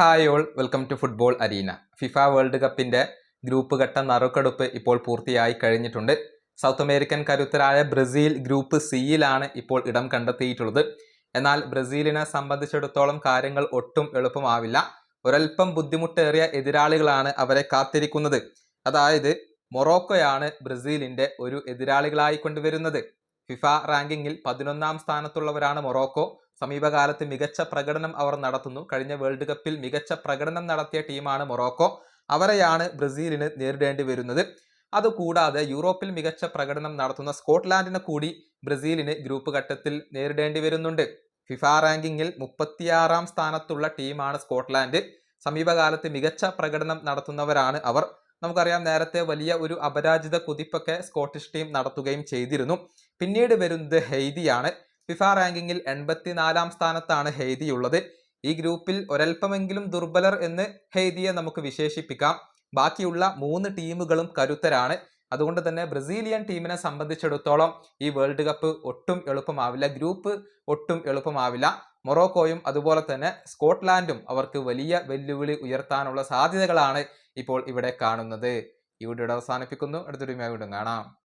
Hi all welcome to football arena FIFA world കപ്പിന്റെ group ഘട്ട നറുക്കെടുപ്പ് ഇപ്പോൾ പൂർത്തിയായി കഴിഞ്ഞിട്ടുണ്ട്. സൗത്ത് അമേരിക്കൻ കരുത്തരായ ബ്രസീൽ ഗ്രൂപ്പ് സിയിലാണ് ഇപ്പോൾ ഇടം കണ്ടെത്തിയിട്ടുള്ളത്. എന്നാൽ ബ്രസീലിനെ സംബന്ധിച്ചിടത്തോളം കാര്യങ്ങൾ ഒട്ടും എളുപ്പമാവില്ല. ഒരൽപ്പം ബുദ്ധിമുട്ടേറിയ എതിരാളികളാണ് അവരെ കാത്തിരിക്കുന്നത്. അതായത് മൊറോക്കോയാണ് ബ്രസീലിന്റെ ഒരു എതിരാളികളായി കൊണ്ടുവരുന്നത്. ഫിഫ റാങ്കിങ്ങിൽ പതിനൊന്നാം സ്ഥാനത്തുള്ളവരാണ് മൊറോക്കോ. സമീപകാലത്ത് മികച്ച പ്രകടനം അവർ നടത്തുന്നു. കഴിഞ്ഞ വേൾഡ് കപ്പിൽ മികച്ച പ്രകടനം നടത്തിയ ടീമാണ് മൊറോക്കോ. അവരെയാണ് ബ്രസീലിന് നേരിടേണ്ടി വരുന്നത്. അതുകൂടാതെ യൂറോപ്പിൽ മികച്ച പ്രകടനം നടത്തുന്ന സ്കോട്ട്ലാൻഡിനെ കൂടി ബ്രസീലിന് ഗ്രൂപ്പ് ഘട്ടത്തിൽ നേരിടേണ്ടി വരുന്നുണ്ട്. ഫിഫ റാങ്കിങ്ങിൽ മുപ്പത്തിയാറാം സ്ഥാനത്തുള്ള ടീമാണ് സ്കോട്ട്ലാൻഡ്. സമീപകാലത്ത് മികച്ച പ്രകടനം നടത്തുന്നവരാണ് അവർ. നമുക്കറിയാം നേരത്തെ വലിയ ഒരു അപരാജിത കുതിപ്പൊക്കെ സ്കോട്ടിഷ് ടീം നടത്തുകയും ചെയ്തിരുന്നു. പിന്നീട് വരുന്നത് ഹെയ്തിയാണ്. ഫിഫ റാങ്കിങ്ങിൽ എൺപത്തിനാലാം സ്ഥാനത്താണ് ഹെയ്തി ഉള്ളത് ഈ ഗ്രൂപ്പിൽ ഒരൽപ്പമെങ്കിലും ദുർബലർ എന്ന് ഹെയ്തിയെ നമുക്ക് വിശേഷിപ്പിക്കാം. ബാക്കിയുള്ള മൂന്ന് ടീമുകളും കരുത്തരാണ്. അതുകൊണ്ട് തന്നെ ബ്രസീലിയൻ ടീമിനെ സംബന്ധിച്ചിടത്തോളം ഈ വേൾഡ് കപ്പ് ഒട്ടും എളുപ്പമാവില്ല. ഗ്രൂപ്പ് ഒട്ടും എളുപ്പമാവില്ല. മൊറോക്കോയും അതുപോലെ തന്നെ സ്കോട്ട്ലാൻഡും അവർക്ക് വലിയ വെല്ലുവിളി ഉയർത്താനുള്ള സാധ്യതകളാണ് ഇപ്പോൾ ഇവിടെ കാണുന്നത്. ഈ വീഡിയോ അവസാനിപ്പിക്കുന്നു. അടുത്തൊരു വീണ്ടും കാണാം.